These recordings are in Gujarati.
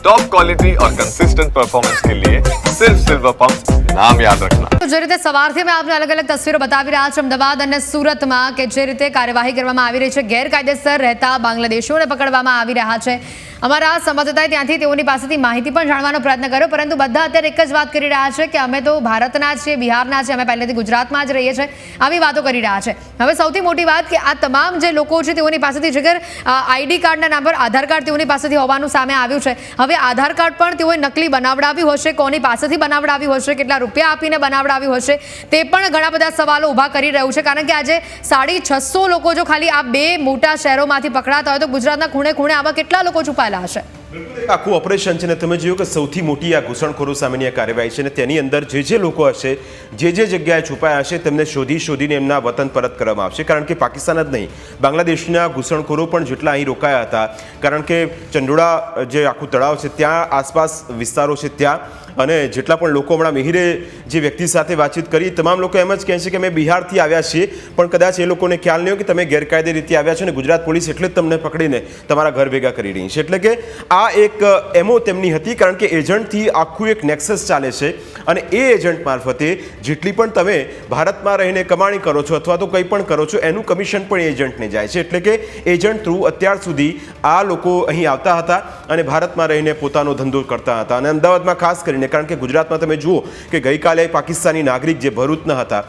टॉप क्वालिटी और कंसिस्टेंट परफॉर्मेंस के लिए सिर्फ सिल्वर पंप नाम याद रखना તો જે રીતે સવારથી મેં આપને અલગ અલગ તસવીરો બતાવી રહ્યા છે અમદાવાદ અને સુરતમાં કે જે રીતે કાર્યવાહી કરવામાં આવી રહી છે ગેરકાયદેસર રહેતા બાંગ્લાદેશીઓને પકડવામાં આવી રહ્યા છે અમારા સંવાદદાતાએ ત્યાંથી તેઓની પાસેથી માહિતી પણ જાણવાનો પ્રયત્ન કર્યો પરંતુ બધા અત્યારે એક જ વાત કરી રહ્યા છે કે અમે તો ભારતના જ છીએ બિહારના છે અમે પહેલેથી ગુજરાતમાં જ રહીએ છીએ આવી વાતો કરી રહ્યા છે હવે સૌથી મોટી વાત કે આ તમામ જે લોકો છે તેઓની પાસેથી જગર આઈડી કાર્ડના નામ પર આધાર કાર્ડ તેઓની પાસેથી હોવાનું સામે આવ્યું છે હવે આધાર કાર્ડ પણ તેઓએ નકલી બનાવડાવ્યું હશે. કોની પાસેથી બનાવડાવ્યું હશે? કેટલા રૂપિયા આપીને બનાવડાવ્યું હશે? તે પણ ઘણા બધા સવાલો ઊભા કરી રહ્યું છે. કારણ કે આજે સાડી છસો લોકો જો ખાલી આ બે મોટા શહેરોમાંથી પકડાતા હોય તો ગુજરાતના ખૂણે ખૂણે આવા કેટલા લોકો છુપાયેલા હશે? આખું ઓપરેશન છે ને તમે જોયું કે સૌથી મોટી આ ઘૂસણખોરો સામેની આ કાર્યવાહી છે ને તેની અંદર જે જે લોકો હશે, જે જે જગ્યાએ છુપાયા હશે, તેમને શોધી શોધીને એમના વતન પરત કરવામાં આવશે. કારણ કે પાકિસ્તાન જ નહીં, બાંગ્લાદેશના ઘૂસણખોરો પણ જેટલા અહીં રોકાયા હતા, કારણ કે ચંડોળા જે આખું તળાવ છે, ત્યાં આસપાસ વિસ્તારો છે, ત્યાં અને જેટલા પણ લોકો હમણાં મિહિરે જે વ્યક્તિ સાથે વાતચીત કરી, તમામ લોકો એમ જ કહે છે કે અમે બિહારથી આવ્યા છીએ, પણ કદાચ એ લોકોને ખ્યાલ નહીં હોય કે તમે ગેરકાયદે રીતે આવ્યા છો અને ગુજરાત પોલીસ એટલે જ તમને પકડીને તમારા ઘર ભેગા કરી રહી છે. એટલે કે આ એક એમો તેમની હતી કારણ કે એજન્ટથી આખું એક નેક્સસ ચાલે છે અને એ એજન્ટ મારફતે જેટલી પણ તમે ભારતમાં રહીને કમાણી કરો છો અથવા તો કંઈ પણ કરો છો, એનું કમિશન પણ એજન્ટને જાય છે. એટલે કે એજન્ટ થ્રુ અત્યાર સુધી આ લોકો અહીં આવતા હતા અને ભારતમાં રહીને પોતાનો ધંધો કરતા હતા. અને અમદાવાદમાં ખાસ કરીને કારણ કે ગુજરાતમાં તમે જુઓ કે ગઈકાલે પાકિસ્તાની નાગરિક જે ભરૂચના હતા,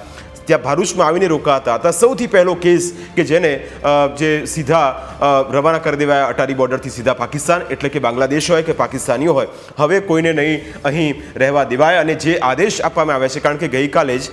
ત્યાં ભરૂચમાં આવીને રોકાતા હતા. સૌથી પહેલો કેસ કે જેને જે સીધા રવાના કરી દેવાયા અટારી બોર્ડરથી સીધા પાકિસ્તાન, એટલે કે બાંગ્લાદેશ હોય કે પાકિસ્તાનીઓ હોય, હવે કોઈને નહીં અહીં રહેવા દેવાય અને જે આદેશ આપવામાં આવ્યા છે, કારણ કે ગઈકાલે જ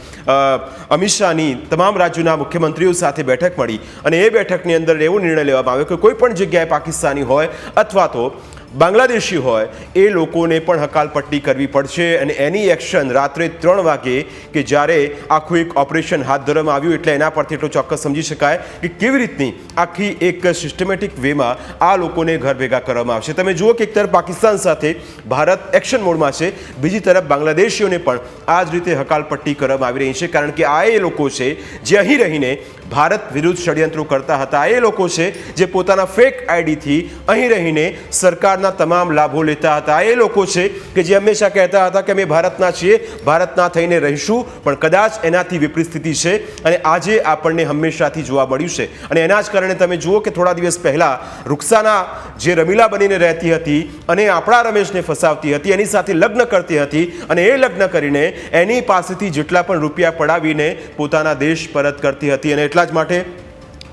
અમિત શાહની તમામ રાજ્યોના મુખ્યમંત્રીઓ સાથે બેઠક મળી અને એ બેઠકની અંદર એવો નિર્ણય લેવામાં આવ્યો કે કોઈ પણ જગ્યાએ પાકિસ્તાની હોય અથવા તો બાંગ્લાદેશી હોય, એ લોકોને પણ હકાલપટ્ટી કરવી પડશે અને એની એક્શન રાત્રે ત્રણ વાગે કે જ્યારે આખું એક ઓપરેશન હાથ ધરવામાં આવ્યું એટલે એના પરથી એટલું ચોક્કસ સમજી શકાય કે કેવી રીતની આખી એક સિસ્ટમેટિક વેમાં આ લોકોને ઘર ભેગા કરવામાં આવશે. તમે જુઓ કે એક તરફ પાકિસ્તાન સાથે ભારત એક્શન મોડમાં છે, બીજી તરફ બાંગ્લાદેશીઓને પણ આ જ રીતે હકાલપટ્ટી કરવામાં આવી રહી છે, કારણ કે આ એ લોકો છે જે અહીં રહીને ભારત વિરુદ્ધ ષડયંત્રો કરતા હતા. એ લોકો છે જે પોતાના ફેક આઈડીથી અહીં રહીને સરકારના તમામ લાભો લેતા હતા. એ લોકો છે કે જે હંમેશા કહેતા હતા કે અમે ભારતના છીએ, ભારતના થઈને રહીશું, પણ કદાચ એનાથી વિપરીત સ્થિતિ છે અને આજે આપણને હંમેશાથી જોવા મળ્યું છે. અને એના જ કારણે તમે જુઓ કે થોડા દિવસ પહેલાં રૂક્ષાના જે રમીલા બનીને રહેતી હતી અને આપણા રમેશને ફસાવતી હતી, એની સાથે લગ્ન કરતી હતી અને એ લગ્ન કરીને એની પાસેથી જેટલા પણ રૂપિયા પડાવીને પોતાના દેશ પરત કરતી હતી અને એટલા જ માટે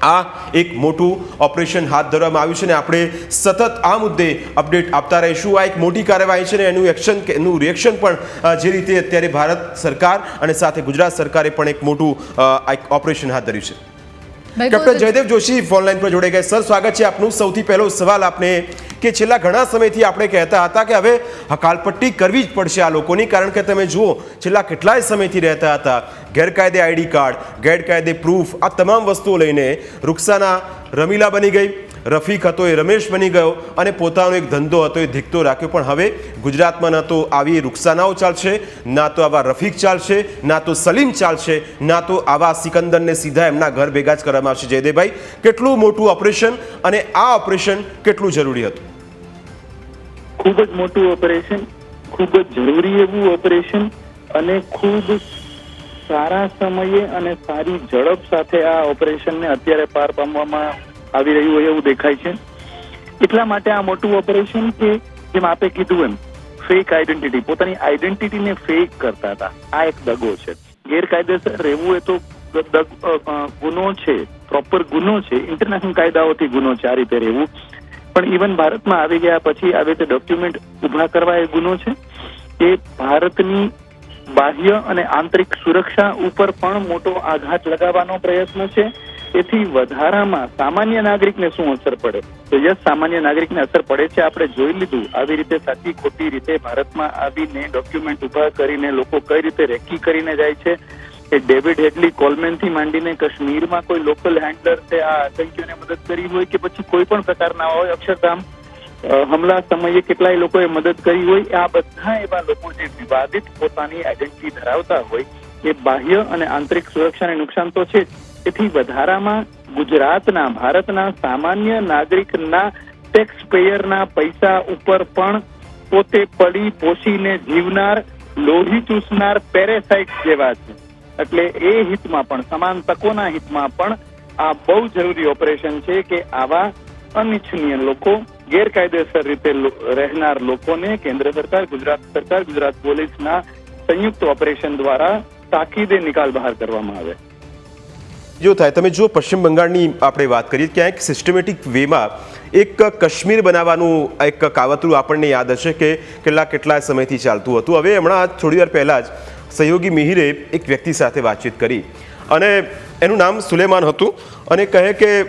આ એક મોટું ઓપરેશન હાથ ધરવામાં આવ્યું છે ને આપણે સતત આ મુદ્દે અપડેટ આપતા રહીશું. આ એક મોટી કાર્યવાહી છે ને એનું એક્શન એનું રિએક્શન પણ જે રીતે અત્યારે ભારત સરકાર અને સાથે ગુજરાત સરકારે પણ એક મોટું એક ઓપરેશન હાથ ધર્યું છે. કેપ્ટન જયદેવ જોશી ફોનલાઈન પર જોડાઈ ગયા સર સ્વાગત છે આપનું. સૌથી પહેલો સવાલ આપને કે છેલ્લા ઘણા સમયથી આપણે કહેતા હતા કે હવે હકાલપટ્ટી કરવી જ પડશે આ લોકોની કારણ કે તમે જુઓ છેલ્લા કેટલાય સમયથી રહેતા હતા. ગેરકાયદે આઈડી કાર્ડ ગેરકાયદે પ્રૂફ આ તમામ વસ્તુઓ લઈને રૂક્ષાના રમીલા બની ગઈ. રફીક હતો, એ રમેશ બની ગયો અને પોતાનો એક ધંધો હતો, એ ધીકતો રાખ્યો. પણ હવે ગુજરાતમાં ન તો આવી રૂક્ષાનાઓ ચાલશે, ના તો આવા રફીક ચાલશે, ના તો સલીમ ચાલશે, ના તો આવા સિકંદરને સીધા એમના ઘર ભેગા જ કરવામાં આવશે. જયદેવભાઈ, કેટલું મોટું ઓપરેશન અને આ ઓપરેશન કેટલું જરૂરી હતું? ખૂબ જ મોટું ઓપરેશન, ખૂબ જ જરૂરી એવું ઓપરેશન અને ખૂબ સારા સમયે અને સારી ઝડપ સાથે આ ઓપરેશનને અત્યારે પાર પામવામાં આવી રહ્યું હોય એવું દેખાય છે. એટલા માટે આ મોટું ઓપરેશન કે જેમ આપે કીધું એમ ફેક આઈડેન્ટિટી પોતાની આઈડેન્ટિટીને ફેક કરતા હતા. આ એક દગો છે. ગેરકાયદેસર રહેવું એ તો ગુનો છે પ્રોપર ગુનો છે ઇન્ટરનેશનલ કાયદાઓથી ગુનો છે, આ રીતે રહેવું. પણ ઇવન ભારતમાં આવી ગયા પછી આવી રીતે ડોક્યુમેન્ટ ઊભા કરવા એ ગુનો છે. એ ભારતની બાહ્ય અને આંતરિક સુરક્ષા ઉપર પણ મોટો આઘાત લગાવવાનો પ્રયત્ન છે. તેથી વધારામાં સામાન્ય નાગરિકને શું અસર પડે? તો યસ, સામાન્ય નાગરિકને અસર પડે છે. આપણે જોઈ લીધું આવી રીતે સાચી, ખોટી રીતે ભારતમાં આવીને ડોક્યુમેન્ટ ઊભા કરીને લોકો કઈ રીતે રેકી કરીને જાય છે? કે ડેવિડ હેડલી કોલમેનથી માંડીને કાશ્મીરમાં કોઈ લોકલ હેન્ડલર છે આ આતંકીઓને મદદ કરી હોય કે પછી કોઈ પણ પ્રકારના હોય અક્ષરધામ હમલા સમયે કેટલાય લોકોએ મદદ કરી હોય, આ બધા એવા લોકો જે વિવાદિત પોતાની આઈડેન્ટિટી ધરાવતા હોય, એ બાહ્ય અને આંતરિક સુરક્ષાને નુકસાન તો છે જ. તેથી વધારામાં ગુજરાતના, ભારતના સામાન્ય નાગરિકના ટેક્સ પેયરના પૈસા ઉપર પણ પોતે પડી પોષીને જીવનાર, લોહી ચૂસનાર પેરેસાઇટ જેવા છે. એટલે એ હિતમાં પણ, સમાન તકોના હિતમાં પણ આ બહુ જરૂરી ઓપરેશન છે કે આવા અનિચ્છનીય લોકો, ગેરકાયદેસર રીતે રહેનાર લોકોને કેન્દ્ર સરકાર, ગુજરાત સરકાર, ગુજરાત પોલીસના સંયુક્ત ઓપરેશન દ્વારા તાકીદે નિકાલ બહાર કરવામાં આવે. જો થાય, તમે જો પશ્ચિમ બંગાળની આપણે વાત કરીએ ક્યાંક સિસ્ટમેટિક વેમાં એક કાશ્મીર બનાવવાનું એક કાવતરું આપણને યાદ હશે કે કેટલા કેટલા સમયથી ચાલતું હતું. હવે હમણાં થોડી વાર પહેલાં જ સહયોગી મિહિરે એક વ્યક્તિ સાથે વાતચીત કરી અને એનું નામ સુલેમાન હતું. અને કહે કે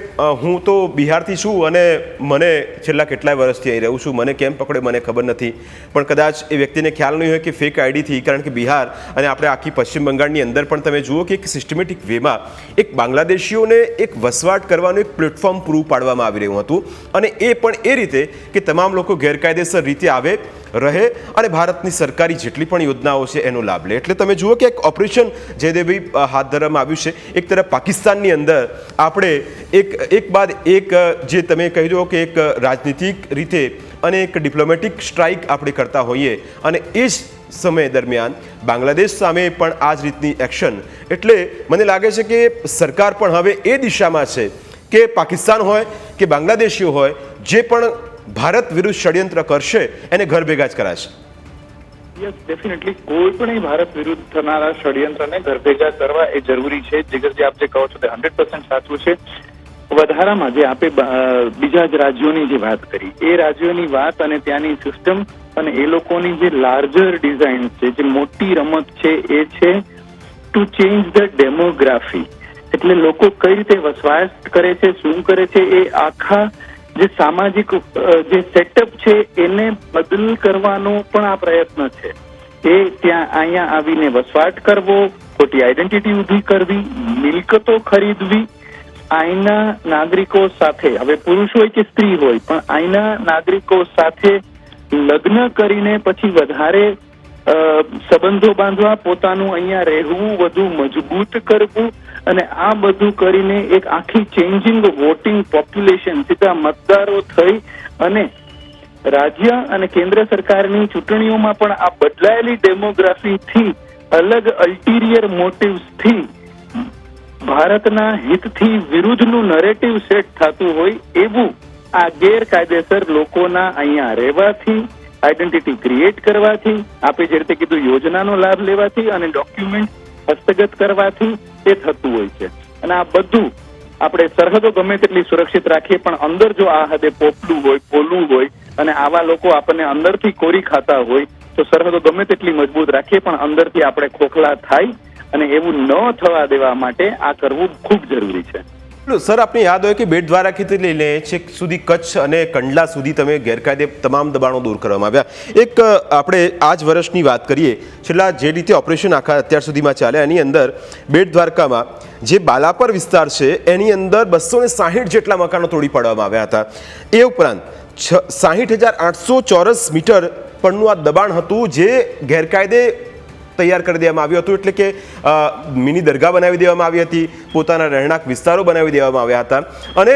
હું તો બિહારથી છું અને મને છેલ્લા કેટલાય વર્ષથી અહીં રહું છું. મને કેમ પકડે મને ખબર નથી. પણ કદાચ એ વ્યક્તિને ખ્યાલ નહીં હોય કે ફેક આઈડીથી કારણ કે બિહાર અને આપણે આખી પશ્ચિમ બંગાળની અંદર પણ તમે જુઓ કે એક સિસ્ટમેટિક વેમાં એક બાંગ્લાદેશીઓને એક વસવાટ કરવાનું એક પ્લેટફોર્મ પૂરું પાડવામાં આવી રહ્યું હતું. અને એ પણ એ રીતે કે તમામ લોકો ગેરકાયદેસર રીતે આવે રહે અને ભારતની સરકારી જેટલી પણ યોજનાઓ છે એનો લાભ લે. એટલે તમે જુઓ કે એક ઓપરેશન જયદેવી અ, હાથ ધરવામાં આવ્યું છે. એક તરફ પાકિસ્તાનની અંદર આપણે એક એક બાદ એક જે તમે કહી દો કે એક રાજનીતિક રીતે અને એક ડિપ્લોમેટિક સ્ટ્રાઇક આપણે કરતા હોઈએ અને એ જ સમય દરમિયાન બાંગ્લાદેશ સામે પણ આ જ રીતની એક્શન એટલે મને લાગે છે કે સરકાર પણ હવે એ દિશામાં છે કે પાકિસ્તાન હોય કે બાંગ્લાદેશીઓ હોય, જે પણ ભારત વિરુદ્ધ ષડયંત્ર કરશે, એને ઘર ભેગા જ કરાશે. યસ ડેફિનેટલી કોઈ પણ ભારત વિરુદ્ધ થનારા ષડયંત્રને ઘરભેગા કરવા એ જરૂરી છે. જીગરજી આપ જે કહો છો તે હંડ્રેડ પર્સન્ટ સાચું છે. વધારામાં જે આપે બીજા જ રાજ્યોની જે વાત કરી, એ રાજ્યોની વાત અને ત્યાંની સિસ્ટમ અને એ લોકોની જે લાર્જર ડિઝાઇન છે, જે મોટી રમત છે, એ છે ટુ ચેન્જ ધ ડેમોગ્રાફી એટલે લોકો કઈ રીતે વસવાટ કરે છે, શું કરે છે, એ આખા જે સામાજિક જે સેટઅપ છે એને બદલ કરવાનો પણ આ પ્રયત્ન છે. એ ત્યાં અહીંયા આવીને વસવાટ કરવો, ખોટી આઈડેન્ટિટી ઊભી કરવી, મિલકતો ખરીદવી અહીંના નાગરિકો સાથે, હવે પુરુષ હોય કે સ્ત્રી હોય, પણ અહીંના નાગરિકો સાથે લગ્ન કરીને પછી વધારે સંબંધો બાંધવા, પોતાનું અહીંયા રહેવું, વધુ મજબૂત કરવું અને આ બધું કરીને એક આખી ચેન્જિંગ વોટિંગ પોપ્યુલેશન સીધા મતદારો થઈ અને રાજ્ય અને કેન્દ્ર સરકારની ચૂંટણીઓમાં પણ આ બદલાયેલી ડેમોગ્રાફીથી અલગ અલ્ટીરિયર મોટિવ્સથી ભારતના હિતથી વિરુદ્ધનું નરેટિવ સેટ થતું હોય એવું આ ગેરકાયદેસર લોકોના અહીંયા રહેવાથી આઈડેન્ટિટી ક્રિએટ કરવાથી, આપે જે રીતે કીધું યોજનાનો લાભ લેવાથી અને ડોક્યુમેન્ટ હસ્તગત કરવાથી એ થતું હોય છે. અને આ બધું આપણે સરહદો ગમે તેટલી સુરક્ષિત રાખીએ, પણ અંદર જો આ હદે પોપલું હોય, પોલું હોય, અને આવા લોકો આપણને અંદરથી કોરી ખાતા હોય, તો સરહદો ગમે તેટલી મજબૂત રાખીએ, પણ અંદરથી આપણે ખોખલા થાય અને એવું ન થવા દેવા માટે આ કરવું ખૂબ જરૂરી છે. સર, આપને યાદ હોય કે બેટ દ્વારાથી લઈને છેક સુધી કચ્છ અને કંડલા સુધી તમે ગેરકાયદે તમામ દબાણો દૂર કરવામાં આવ્યા. એક આપણે આ જ વર્ષની વાત કરીએ, છેલ્લા જે રીતે ઓપરેશન આખા અત્યાર સુધીમાં ચાલ્યા એની અંદર બેટ દ્વારકામાં જે બાલાપર વિસ્તાર છે, એની અંદર બસો ને સાહીઠ જેટલા મકાનો તોડી પાડવામાં આવ્યા હતા. એ ઉપરાંત છ, સાહીઠ હજાર આઠસો ચોરસ મીટર પરનું આ દબાણ હતું, જે ગેરકાયદે તૈયાર કરી દેવામાં આવ્યું હતું એટલે કે મિની દરગાહ બનાવી દેવામાં આવી હતી, પોતાના રહેણાંક વિસ્તારો બનાવી દેવામાં આવ્યા હતા. અને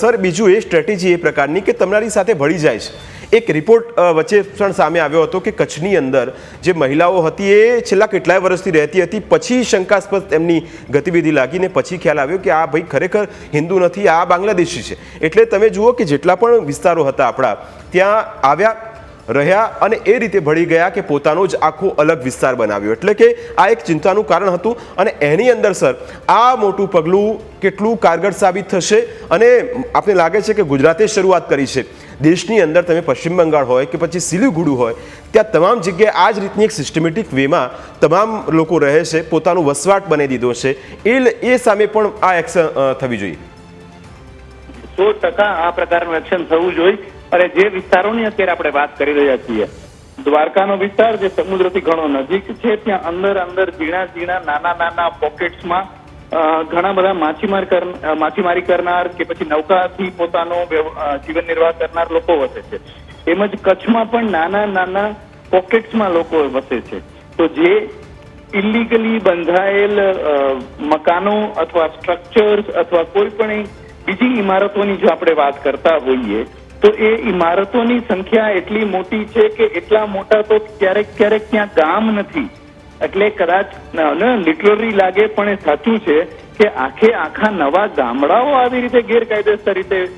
સર, બીજું એ સ્ટ્રેટેજી એ પ્રકારની કે તમારી સાથે ભળી જાય છે. એક રિપોર્ટ વચ્ચે પણ સામે આવ્યો હતો કે કચ્છની અંદર જે મહિલાઓ હતી એ છેલ્લા કેટલાય વર્ષથી રહેતી હતી, પછી શંકાસ્પદ એમની ગતિવિધિ લાગીને પછી ખ્યાલ આવ્યો કે આ ભાઈ ખરેખર હિન્દુ નથી, આ બાંગ્લાદેશી છે. એટલે તમે જુઓ કે જેટલા પણ વિસ્તારો હતા આપણા, ત્યાં આવ્યા રહ્યા અને એ રીતે ભળી ગયા કે પોતાનો જ આખો અલગ વિસ્તાર બનાવ્યો. એટલે કે આ એક ચિંતાનું કારણ હતું અને એની અંદર, સર, આ મોટું પગલું કેટલું કારગર સાબિત થશે અને આપને લાગે છે કે ગુજરાતે શરૂઆત કરી છે. દેશની અંદર તમે પશ્ચિમ બંગાળ હોય કે પછી સિલિગુડુ હોય, ત્યાં તમામ જગ્યાએ આ જ રીતની એક સિસ્ટમેટિક વેમાં તમામ લોકો રહે છે, પોતાનું વસવાટ બનાવી દીધો છે. એ એ સામે પણ આ એક્શન થવી જોઈએ. સો ટકા આ પ્રકારનું એક્શન થવું જોઈએ. અને જે વિસ્તારોની અત્યારે આપણે વાત કરી રહ્યા છીએ, દ્વારકાનો વિસ્તાર જે સમુદ્રથી ઘણો નજીક છે, ત્યાં અંદર અંદર ઝીણા ઝીણા નાના નાના પોકેટ્સમાં ઘણા બધા માછીમાર માછીમારી કરનાર કે પછી નૌકાથી પોતાનો જીવન નિર્વાહ કરનાર લોકો વસે છે. તેમજ કચ્છમાં પણ નાના નાના પોકેટ્સમાં લોકો વસે છે. તો જે ઇલીગલી બંધાયેલ મકાનો અથવા સ્ટ્રક્ચર્સ અથવા કોઈ પણ બીજી ઇમારતોની જો આપણે વાત કરતા હોઈએ તો એ ઇમારતોની સંખ્યા એટલી મોટી છે કે એટલા મોટા તો ક્યારેક ક્યારેક ત્યાં ગામ નથી. એટલે કદાચ લિટરરી લાગે, પણ એ સાચું છે કે આખે આખા નવા ગામડાઓ આવી રીતે ગેરકાયદેસર રીતે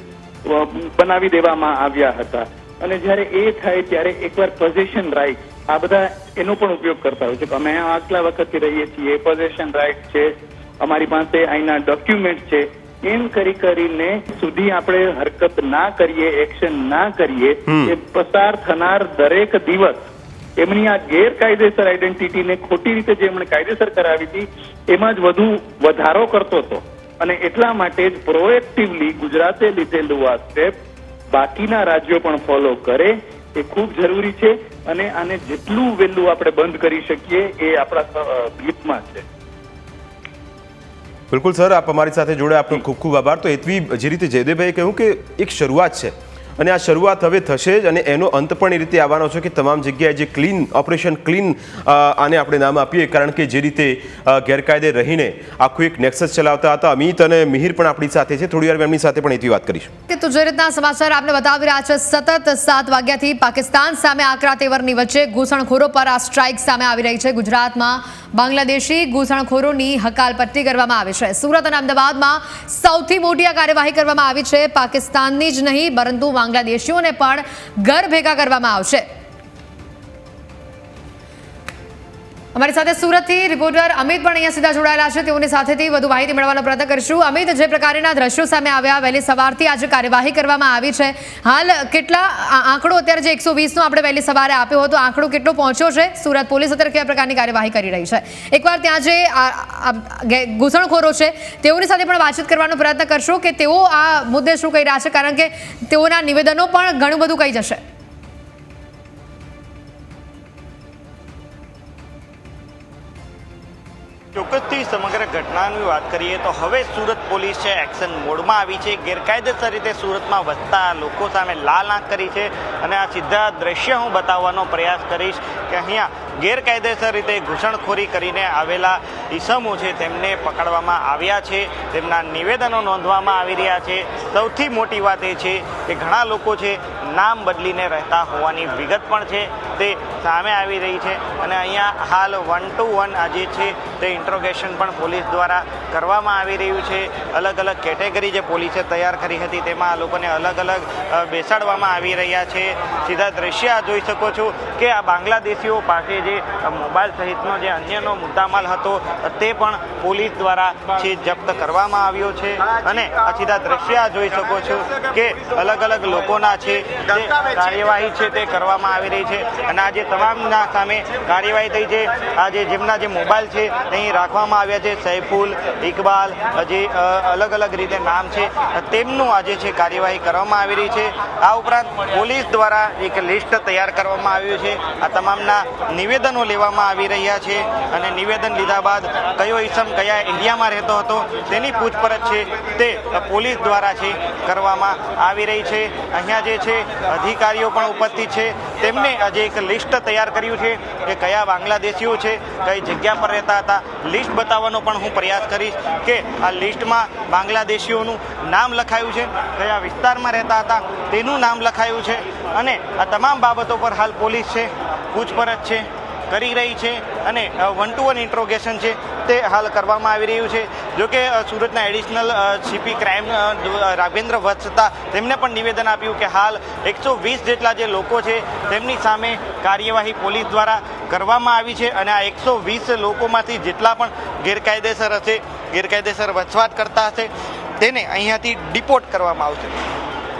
બનાવી દેવામાં આવ્યા હતા. અને જ્યારે એ થાય ત્યારે એકવાર પોઝિશન રાઇટ આ બધા એનો પણ ઉપયોગ કરતા હોય છે. કે અમે આટલા વખતથી રહીએ છીએ. પોઝિશન રાઇટ છે. અમારી પાસે અહીંના ડોક્યુમેન્ટ છે. એમ કરી કરીને સુધી આપણે હરકત ના કરીએ એક્શન ના કરીએ એ પસાર થનાર દરેક દિવસ એમની આ ગેરકાયદેસર આઈડેન્ટિટીને ખોટી રીતે જે એમણે કાયદેસર કરાવી હતી એમાં જ વધુ વધારો કરતો હતો. અને એટલા માટે જ પ્રોએક્ટિવલી ગુજરાતે લીધેલું આ સ્ટેપ બાકીના રાજ્યો પણ ફોલો કરે એ ખૂબ જરૂરી છે. અને આને જેટલું વહેલું આપણે બંધ કરી શકીએ એ આપણા હિતમાં છે. બિલકુલ સર, આપ અમારી સાથે જોડે આપનો ખૂબ ખૂબ આભાર. તો એતવી જે રીતે જયદેવભાઈએ કહ્યું કે એક શરૂઆત છે. અને આ શરૂઆત હવે થશે જ અને એનો અંત પણ એ રીતે આવવાનો છે કે તમામ જગ્યાએ જે ક્લીન, ઓપરેશન ક્લીન આને આપણે નામ આપીએ કારણ કે જે રીતે ગેરકાયદે રહીને આખું એક નેક્સસ ચલાવતા હતા. અમિત અને મિહિર પણ આપણી સાથે છે. થોડી વાર એમની સાથે પણ એથી વાત કરીશું. તો જે રીતના સમાચાર આપણે બતાવી રહ્યા છે, સતત સાત વાગ્યાથી પાકિસ્તાન સામે આકરા તેવરની વચ્ચે ઘૂસણખોરો પર આ સ્ટ્રાઇક સામે આવી રહી છે. ગુજરાતમાં બાંગ્લાદેશી ઘૂસણખોરોની હકાલપટ્ટી કરવામાં આવી છે. સુરત અને અમદાવાદમાં સૌથી મોટી આ કાર્યવાહી કરવામાં આવી છે. પાકિસ્તાનની જ નહીં, પરંતુ બાંગ્લાદેશીઓને પણ ઘર ભેગા કરવામાં આવશે. અમારી સાથે સુરતથી રિપોર્ટર અમિત પણ અહીંયા સીધા જોડાયેલા છે. તેઓની સાથેથી વધુ માહિતી મેળવવાનો પ્રયત્ન કરીશું. અમિત, જે પ્રકારના દ્રશ્યો સામે આવ્યા, વહેલી સવારથી આજે કાર્યવાહી કરવામાં આવી છે. હાલ કેટલા આંકડો અત્યારે જે એકસો વીસનો આપણે વહેલી સવારે આપ્યો હતો, આંકડો કેટલો પહોંચ્યો છે? સુરત પોલીસ અત્યારે કયા પ્રકારની કાર્યવાહી કરી રહી છે? એકવાર ત્યાં જે ઘૂસણખોરો છે, તેઓની સાથે પણ વાતચીત કરવાનો પ્રયત્ન કરશો કે તેઓ આ મુદ્દે શું કહી રહ્યા છે? કારણ કે તેઓના નિવેદનો પણ ઘણું બધું કહી જશે. ચોક્કસથી સમગ્ર ઘટનાની વાત કરીએ તો હવે સુરત પોલીસ છે, એક્શન મોડમાં આવી છે. ગેરકાયદેસર રીતે સુરતમાં વસતા લોકો સામે લાલ આંખ કરી છે અને આ સીધા દ્રશ્ય હું બતાવવાનો પ્રયાસ કરીશ કે અહીંયા ગેરકાયદેસર રીતે ઘૂસણખોરી કરીને આવેલા ઈસમો છે તેમને પકડવામાં આવ્યા છે. તેમના નિવેદનો નોંધવામાં આવી રહ્યા છે. સૌથી મોટી વાત એ છે કે ઘણા લોકો છે નામ બદલીને રહેતા હોવાની વિગત પણ છે. તે સામે આવી રહી છે અને અહીંયા હાલ વન ટુ વન આજે છે તે ઇન્ટ્રોગેશન પણ પોલીસ દ્વારા કરવામાં આવી રહ્યું છે. અલગ અલગ કેટેગરી જે પોલીસે તૈયાર કરી હતી તેમાં આ લોકોને અલગ અલગ બેસાડવામાં આવી રહ્યા છે. સીધા દ્રશ્ય જોઈ શકો છો કે આ બાંગ્લાદેશીઓ પાસે જે મોબાઈલ સહિતનો જે અન્યનો મુદ્દામાલ હતો, તે પણ પોલીસ દ્વારા છે જપ્ત કરવામાં આવ્યો છે. અને સીધા દ્રશ્ય જોઈ શકો છો કે અલગ અલગ લોકોના છે, જે કાર્યવાહી છે તે કરવામાં આવી રહી છે. અને આજે તમામના સામે કાર્યવાહી થઈ છે આજે જેમના જે મોબાઈલ છે, અહીં રાખવામાં આવ્યા છે, સૈફુલ, ઇકબાલ, જે અલગ અલગ રીતે નામ છે, તેમનું આજે છે કાર્યવાહી કરવામાં આવી રહી છે. આ ઉપરાંત પોલીસ દ્વારા એક લિસ્ટ તૈયાર કરવામાં આવ્યું છે. આ તમામના નિવેદનો લેવામાં આવી રહ્યા છે અને નિવેદન લીધા બાદ કયો ઈસમ કયા એરિયામાં રહેતો હતો તેની પૂછપરછ છે તે પોલીસ દ્વારા છે કરવામાં આવી રહી છે. અહીંયા જે છે, અધિકારીઓ પણ ઉપસ્થિત છે. તેમને આજે એક લિસ્ટ તૈયાર કર્યું છે કે કયા બાંગ્લાદેશીઓ છે, કઈ જગ્યા પર રહેતા હતા. લિસ્ટ બતાવવાનો પણ હું પ્રયાસ કરીશ કે આ લિસ્ટમાં બાંગ્લાદેશીઓનું નામ લખાયું છે, કયા વિસ્તારમાં રહેતા હતા તેનું નામ લખાયું છે અને આ તમામ બાબતો પર હાલ પોલીસ છે, પૂછપરછ છે. કરી રહી છે અને વન ટુ વન ઇન્ટ્રોગેશન છે તે હાલ કરવામાં આવી રહ્યું છે. જો કે સુરતના additional CP crime Raghavendra Vatsa તેમને પણ નિવેદન આપ્યું કે હાલ એકસો વીસ જેટલા જે લોકો છે તેમની સામે કાર્યવાહી પોલીસ દ્વારા કરવામાં આવી છે અને આ એકસો વીસ લોકોમાંથી જેટલા પણ ગેરકાયદેસર હશે, ગેરકાયદેસર વસવાટ કરતા હશે, તેને અહીંયાથી ડિપોર્ટ કરવામાં આવશે.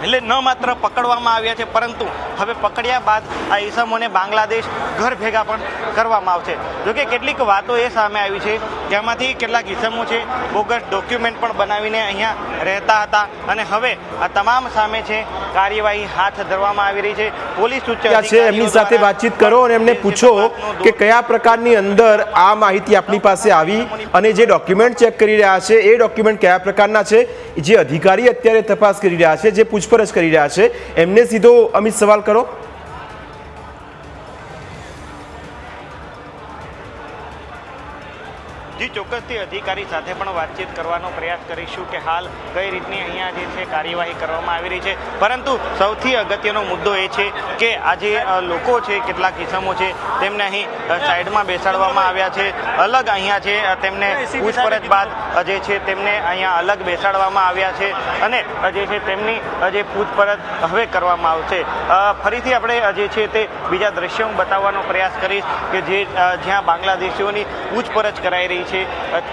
એટલે ન માત્ર પકડવામાં આવ્યા છે પરંતુ હવે પકડ્યા બાદ આ ઈસમોને બાંગ્લાદેશ ઘર ભેગા પણ કરવામાં આવશે. જોકે કેટલીક વાતો એ સામે આવી છે જેમાંથી કેટલાક ઈસમો છે બોગસ ડોક્યુમેન્ટ પણ બનાવીને અહીંયા રહેતા હતા. અને હવે આ તમામ સામે છે કાર્યવાહી હાથ ધરવામાં આવી રહી છે. પોલીસ ઉચ્ચ છે? એમની સાથે વાતચીત કરો અને એમને પૂછો કે કયા પ્રકારની અંદર આ માહિતી આપની પાસે આવી અને જે ડોક્યુમેન્ટ ચેક કરી રહ્યા છે એ ડોક્યુમેન્ટ કયા પ્રકારના છે? જે અધિકારી અત્યારે તપાસ કરી રહ્યા છે, જે પૂછપરછ કરી રહ્યા છે, એમને સીધો અમિત, સવાલ કરો. ચોક્કસથી અધિકારી સાથે પણ વાતચીત કરવાનો પ્રયાસ કરીશું કે હાલ કઈ રીતની અહીંયા જે છે કાર્યવાહી કરવામાં આવી રહી છે. પરંતુ સૌથી અગત્યનો મુદ્દો એ છે કે આજે લોકો છે, કેટલાક ઇસમો છે, તેમને અહીં સાઈડમાં બેસાડવામાં આવ્યા છે. અલગ અહીંયા છે તેમને પૂછપરછ બાદ જે છે તેમને અહીંયા અલગ બેસાડવામાં આવ્યા છે અને જે છે તેમની જે પૂછપરછ હવે કરવામાં આવશે. ફરીથી આપણે જે છે તે બીજા દ્રશ્યો બતાવવાનો પ્રયાસ કરીશ કે જે જ્યાં બાંગ્લાદેશીઓની પૂછપરછ કરાઈ રહી છે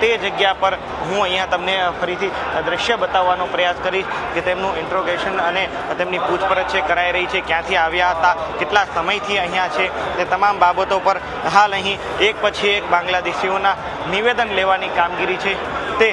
તે જગ્યા પર હું અહીંયા તમને ફરીથી દૃશ્ય બતાવવાનો પ્રયાસ કરીશ કે તેમનું ઇન્ટ્રોગેશન અને તેમની પૂછપરછ છે, કરાઈ રહી છે, ક્યાંથી આવ્યા હતા, કેટલા સમયથી અહીંયા છે, તે તમામ બાબતો પર હાલ અહીં એક પછી એક બાંગ્લાદેશીઓના નિવેદન લેવાની કામગીરી છે. તે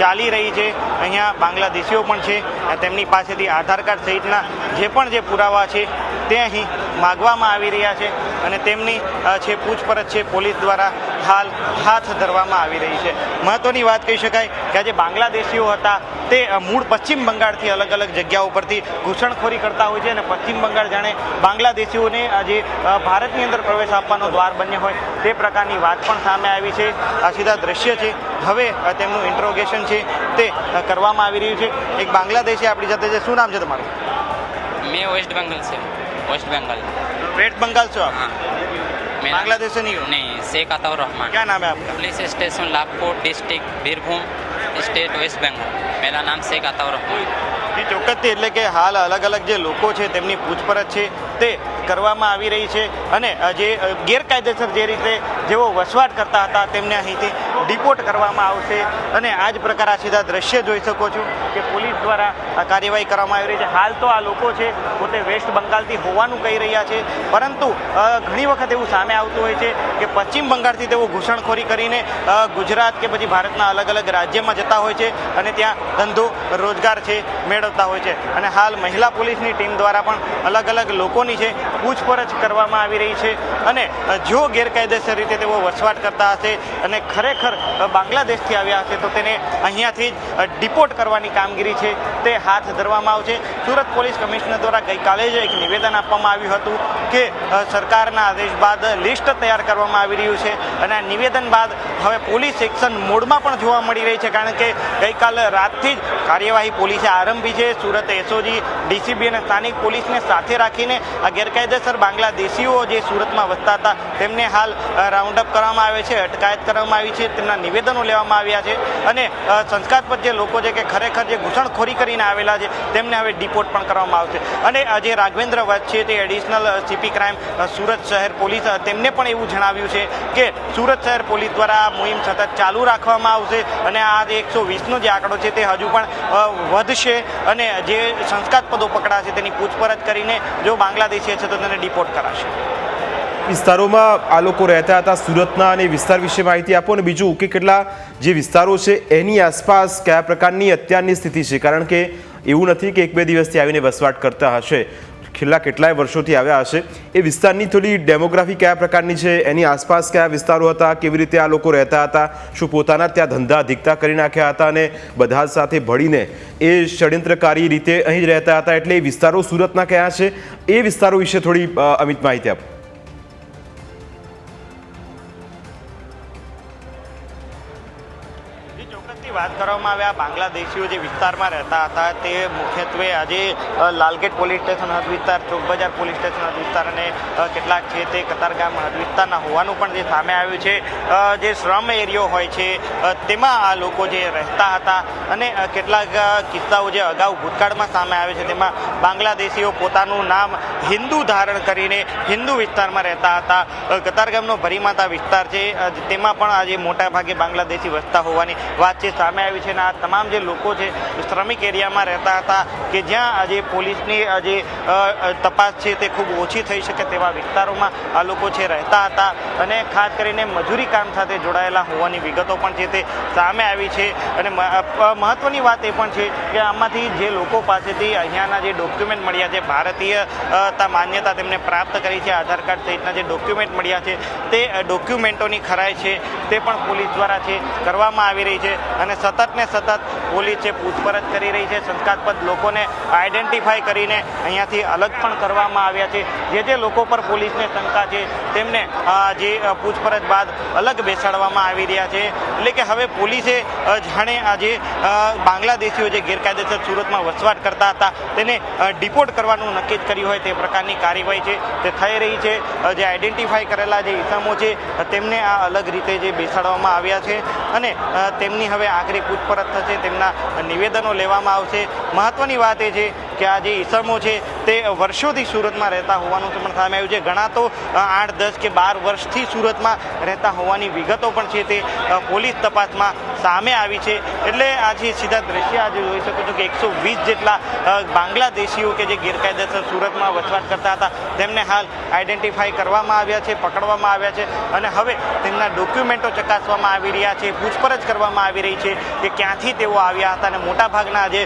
ચાલી રહી છે. અહીંયા બાંગ્લાદેશીઓ પણ છે તેમની પાસેથી આધાર કાર્ડ સહિતના જે પણ જે પુરાવા છે તે અહીં માગવામાં આવી રહ્યા છે અને તેમની છે પૂછપરછ છે પોલીસ દ્વારા હાલ હાથ ધરવામાં આવી રહી છે. મહત્વની વાત કહી શકાય કે આ જે બાંગ્લાદેશીઓ હતા તે મૂળ પશ્ચિમ બંગાળથી અલગ અલગ જગ્યાઓ પરથી ઘૂસણખોરી કરતા હોય છે અને પશ્ચિમ બંગાળ જાણે બાંગ્લાદેશીઓને આજે ભારતની અંદર પ્રવેશ આપવાનો દ્વાર બન્યો હોય તે પ્રકારની વાત પણ સામે આવી છે. આ સીધા દ્રશ્ય છે. હવે અ, તેમનું ઇન્ટ્રોગેશન છે તે અ, કરવામાં આવી રહ્યું છે એક બાંગ્લાદેશી આપણી સાથે છે શું નામ છે તમારું मैं वेस्ट बंगाल से हूँ वेस्ट बंगाल वेस्ट बंगाल से हो आप हाँ मेरा बांग्लादेश से नहीं हो नहीं शेख अताउर रहमान क्या नाम है आपका police station Labhkot district Birbhum state West Bengal मेरा नाम शेख अताउर रहमान જે ચોક્કસથી એટલે કે હાલ અલગ અલગ જે લોકો છે તેમની પૂછપરછ છે તે કરવામાં આવી રહી છે અને જે ગેરકાયદેસર જે રીતે જેઓ વસવાટ કરતા હતા તેમને અહીંથી ડિપોર્ટ કરવામાં આવશે. અને આ જ પ્રકાર આ સીધા દ્રશ્ય જોઈ શકો છો કે પોલીસ દ્વારા કાર્યવાહી કરવામાં આવી રહી છે. હાલ તો આ લોકો છે પોતે વેસ્ટ બંગાળથી હોવાનું કહી રહ્યા છે. પરંતુ ઘણી વખત એવું સામે આવતું હોય છે કે પશ્ચિમ બંગાળથી તેઓ ઘૂસણખોરી કરીને ગુજરાત કે પછી ભારતના અલગ અલગ રાજ્યમાં જતા હોય છે અને ત્યાં ધંધો, રોજગાર છે, મેળવતા હોય છે. અને હાલ મહિલા પોલીસની ટીમ દ્વારા પણ અલગ અલગ લોકોની છે પૂછપરછ કરવામાં આવી રહી છે. અને જો ગેરકાયદેસર રીતે તેઓ વસવાટ કરતા હશે અને ખરેખર બાંગ્લાદેશથી આવ્યા હશે તો તેને અહીંયાથી જ ડિપોર્ટ કરવાની કામગીરી છે. તે હાથ ધરવામાં આવશે. સુરત પોલીસ કમિશનર દ્વારા ગઈકાલે જ એક નિવેદન આપવામાં આવ્યું હતું કે સરકારના આદેશ બાદ લિસ્ટ તૈયાર કરવામાં આવી રહ્યું છે અને આ નિવેદન બાદ હવે પોલીસ એક્શન મોડમાં પણ જોવા મળી રહી છે કારણ કે ગઈકાલ રાતથી જ કાર્યવાહી પોલીસે આરંભી છે. સુરત એસઓજી, ડીસીબી અને સ્થાનિક પોલીસને સાથે રાખીને આ ગેરકાયદેસર બાંગ્લાદેશીઓ જે સુરતમાં વસતા હતા, તેમને હાલ રાઉન્ડઅપ રાઉન્ડ અપ કરવામાં આવે છે, અટકાયત કરવામાં આવી છે. તેમના નિવેદનો લેવામાં આવ્યા છે અને સંસ્કારપદ જે લોકો છે કે ખરેખર જે ઘૂસણખોરી કરીને આવેલા છે. તેમને હવે ડિપોર્ટ પણ કરવામાં આવશે. અને જે રાઘવેન્દ્ર વત છે તે એડિશનલ સીપી ક્રાઇમ સુરત શહેર પોલીસ તેમને પણ એવું જણાવ્યું છે કે સુરત શહેર પોલીસ દ્વારા મુહિમ સતત ચાલુ રાખવામાં આવશે અને આ જે એકસો વીસનો જે આંકડો છે તે હજુ પણ વધશે અને જે સંસ્કારપદો પકડાશે તેની પૂછપરછ કરીને જો બાંગ્લાદેશી છે તો તેને ડિપોર્ટ કરાશે. વિસ્તારોમાં આ લોકો રહેતા હતા. સુરતના અને વિસ્તાર વિશે માહિતી આપો અને બીજું કે કેટલા જે વિસ્તારો છે એની આસપાસ કયા પ્રકારની અત્યારની સ્થિતિ છે? કારણ કે એવું નથી કે એક બે દિવસથી આવીને વસવાટ કરતા હશે. છેલ્લા કેટલાય વર્ષોથી આવ્યા હશે. એ વિસ્તારની થોડી ડેમોગ્રાફી કયા પ્રકારની છે? એની આસપાસ કયા વિસ્તારો હતા? કેવી રીતે આ લોકો રહેતા હતા? શું પોતાના ત્યાં ધંધા અધિકતા કરી નાખ્યા હતા અને બધા સાથે ભળીને એ ષડયંત્રકારી રીતે અહીં જ રહેતા હતા? એટલે એ વિસ્તારો સુરતના કયા છે? એ વિસ્તારો વિશે થોડી અમિત માહિતી આપો. વાત કરવામાં આવે આ બાંગ્લાદેશીઓ જે વિસ્તારમાં રહેતા હતા, તે મુખ્યત્વે આજે લાલગેટ પોલીસ સ્ટેશન હદ વિસ્તાર ચોક બજાર પોલીસ સ્ટેશન હદ વિસ્તાર અને કેટલાક છે તે કતારગામ હદ વિસ્તારના હોવાનું પણ જે સામે આવ્યું છે. જે શ્રમ એરિયો હોય છે તેમાં આ લોકો જે રહેતા હતા અને કેટલાક કિસ્સાઓ જે અગાઉ ભૂતકાળમાં સામે આવે છે, તેમાં બાંગ્લાદેશીઓ પોતાનું નામ હિન્દુ ધારણ કરીને હિન્દુ વિસ્તારમાં રહેતા હતા. કતારગામનો ભરીમાતા વિસ્તાર છે તેમાં પણ આજે મોટાભાગે બાંગ્લાદેશી વસતા હોવાની વાત છે. સામે આવી છે અને આ તમામ જે લોકો છે શ્રમિક એરિયામાં રહેતા હતા કે જ્યાં આજે પોલીસની આજે તપાસ છે તે ખૂબ ઓછી થઈ શકે તેવા વિસ્તારોમાં આ લોકો છે રહેતા હતા અને ખાસ કરીને મજૂરી કામ સાથે જોડાયેલા હોવાની વિગતો પણ છે તે સામે આવી છે. અને મહત્ત્વની વાત એ પણ છે કે આમાંથી જે લોકો પાસેથી અહીંયાના જે ડોક્યુમેન્ટ મળ્યા છે, ભારતીય માન્યતા તેમને પ્રાપ્ત કરી છે, આધાર કાર્ડ સહિતના જે ડોક્યુમેન્ટ મળ્યા છે, તે ડોક્યુમેન્ટોની ખરાઈ છે, તે પણ પોલીસ દ્વારા છે, કરવામાં આવી રહી છે અને સતત ને સતત પોલીસ છે પૂછપરછ કરી રહી છે શંકાસ્પદ લોકોને આઈડેન્ટિફાઈ કરીને અહીંયાથી અલગ પણ કરવામાં આવ્યા છે. જે જે લોકો પર પોલીસને શંકા છે, તેમને જે પૂછપરછ બાદ અલગ બેસાડવામાં આવી રહ્યા છે. એટલે કે હવે પોલીસે જાણે આજે બાંગ્લાદેશીઓ જે ગેરકાયદેસર સુરતમાં વસવાટ કરતા હતા, તેને ડિપોર્ટ કરવાનું નક્કી જ કર્યું હોય તે પ્રકારની કાર્યવાહી છે, તે થઈ રહી છે. જે આઈડેન્ટિફાઈ કરેલા જે ઇસમો છે, તેમને આ અલગ રીતે જે બેસાડવામાં આવ્યા છે. અને તેમની હવે આખરી પૂછપરછ થશે તેમના નિવેદનો લેવામાં આવશે. મહત્વની વાત એ છે કે આ જે ઈસમો છે તે વર્ષોથી સુરતમાં રહેતા હોવાનું પણ સામે આવ્યું છે. ઘણા તો આઠ, દસ કે બાર વર્ષથી સુરતમાં રહેતા હોવાની વિગતો પણ છે તે પોલીસ તપાસમાં સામે આવી છે. એટલે આજે સીધા દ્રશ્ય આજે જોઈ શકો છો કે એકસો વીસ જેટલા બાંગ્લાદેશીઓ કે જે ગેરકાયદેસર સુરતમાં વસવાટ કરતા હતા, તેમને હાલ આઈડેન્ટિફાઈ કરવામાં આવ્યા છે, પકડવામાં આવ્યા છે અને હવે તેમના ડોક્યુમેન્ટો ચકાસવામાં આવી રહ્યા છે, પૂછપરછ કરવામાં આવી રહી છે કે ક્યાંથી તેઓ આવ્યા હતા અને મોટાભાગના જે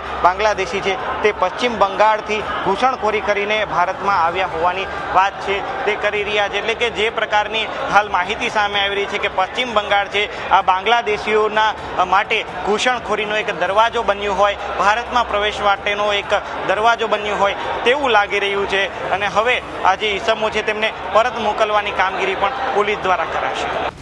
બાંગ્લાદેશી છે. તે પશ્ચિમ બંગાળથી ઘૂસણખોરી કરીને ભારતમાં આવ્યા હોવાની વાત છે. તે કરી રહ્યા છે. એટલે કે જે પ્રકારની હાલ માહિતી સામે આવી રહી છે કે પશ્ચિમ બંગાળ છે, આ બાંગ્લાદેશીઓના માટે ઘૂસણખોરીનો એક દરવાજો બન્યો હોય, ભારતમાં પ્રવેશ માટેનો એક દરવાજો બન્યો હોય તેવું લાગી રહ્યું છે. અને હવે આ જે ઈસમો છે, તેમને પરત મોકલવાની કામગીરી પણ પોલીસ દ્વારા કરાશે.